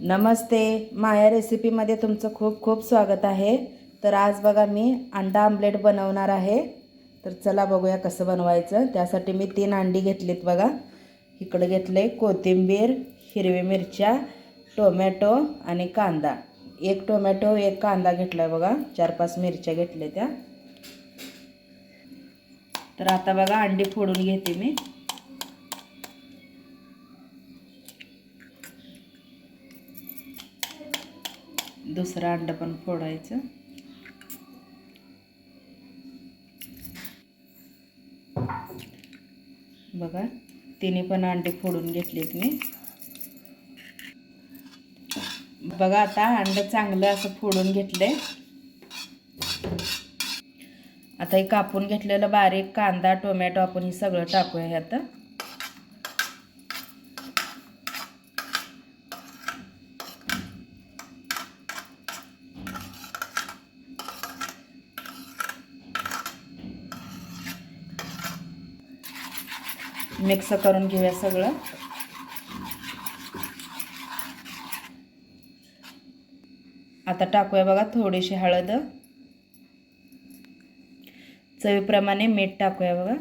नमस्ते. माया रेसिपीमध्ये तुमचं खूप खूप स्वागत आहे. तर आज बघा मी अंडा आमलेट बनवणार आहे. तर चला बघूया कसं बनवायचं. त्यासाठी मी तीन अंडी घेतलीत बघा. इकडं घेतले कोथिंबीर हिरवी मिरच्या टोमॅटो आणि कांदा. एक टोमॅटो एक कांदा घेतला आहे बघा. चार पाच मिरच्या घेतल्या त्या. तर आता बघा अंडी फोडून घेते मी. दुसरं अंड पण फोडायचं. बघा तिने पण अंडे फोडून घेतलेत मी. बघा आता अंड चांगलं असं फोडून घेतलंय. आता हे कापून घेतलेलं बारीक कांदा टोमॅटो आपण हे सगळं टाकूया ह्यात. मिक्स करून घेऊया सगळं. आता टाकूया बघा थोडीशी हळद. चवीप्रमाणे मीठ टाकूया बघा.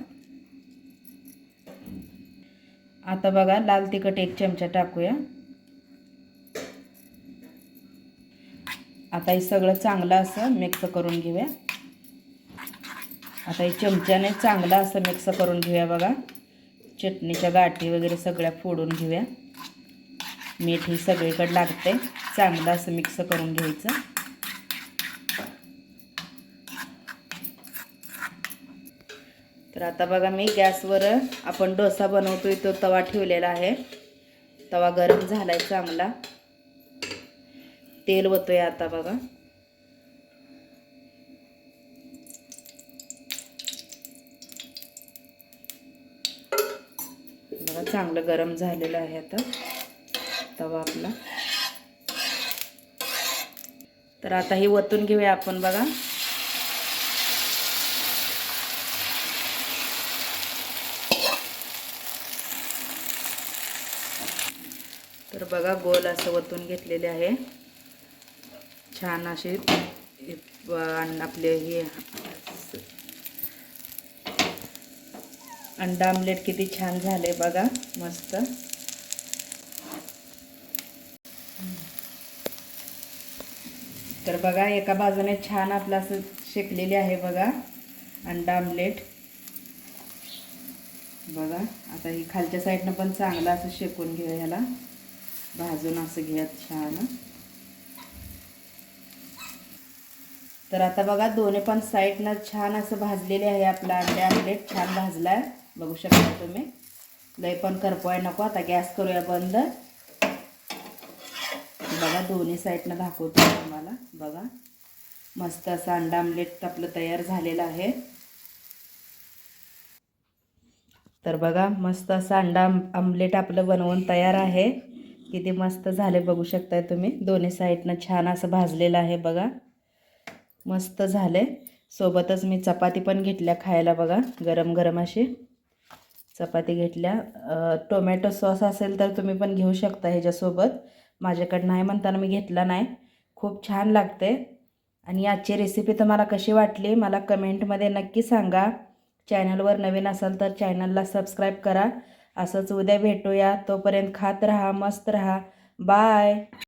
आता बघा लाल तिखट एक चमचा टाकूया. आता हे सगळं चांगलं असं मिक्स करून घेऊया. आता हे चमच्याने चांगलं असं मिक्स करून घेऊया बघा. चटणीच्या गाठी वगैरे सगळ्या फोडून घेऊया. मीठ ही सगळीकडे लागते चांगलं असं मिक्स करून घ्यायचं. तर आता बघा मी गॅसवर आपण डोसा बनवतोय तो तवा ठेवलेला आहे. तवा गरम झालाय चांगला. तेल होतोय आता बघा. बघा चांगलं गरम झालेलं आहे आता. तवा आपला. तर आता हे वतून घेऊया आपण बघा. तर बघा गोल असं वतून घेतलेले आहे. छान असे आपले हे अंडा आमलेट किती छान झाले बघा मस्त. तर बघा एका बाजूने छान आपलं असं शेकलेले आहे बघा अंडा आमलेट बघा आता ही खालच्या साईडनं पण चांगलं असं शेकून घेऊ ह्याला. भाजून असं घ्यात छान. तर आता बघा दोन्ही पण साईडनं छान असं भाजलेले आहे आपला अंडे. आमलेट छान भाजला आहे बघू शकता तुम्ही. लय पण करपवाय नको आता गॅस करूया बंद. बघा दोन्ही साईडनं दाखवतो तुम्हाला. बघा मस्त असं अंडा आमलेट आपलं तयार झालेलं आहे. तर बघा मस्त असं अंडा आमलेट आपलं बनवून तयार आहे. किती मस्त झाले बघू शकताय तुम्ही. दोन्ही साईडनं छान असं भाजलेलं आहे बघा. मस्त झाले. सोबतच मी चपाती पण घेतल्या खायला बघा गरम गरम अशी. चपाती घेतल्या. टोमॅटो सॉस असेल तर तुम्ही पण घेऊ शकता ह्याच्यासोबत. माझ्याकडं नाही म्हणताना मी घेतला नाही. खूप छान लागते. आणि आजची रेसिपी तुम्हाला कशी वाटली मला कमेंटमध्ये नक्की सांगा. चॅनलवर नवीन असाल तर चॅनलला सबस्क्राईब करा. असंच उद्या भेटूया. तोपर्यंत खात राहा मस्त राहा. बाय!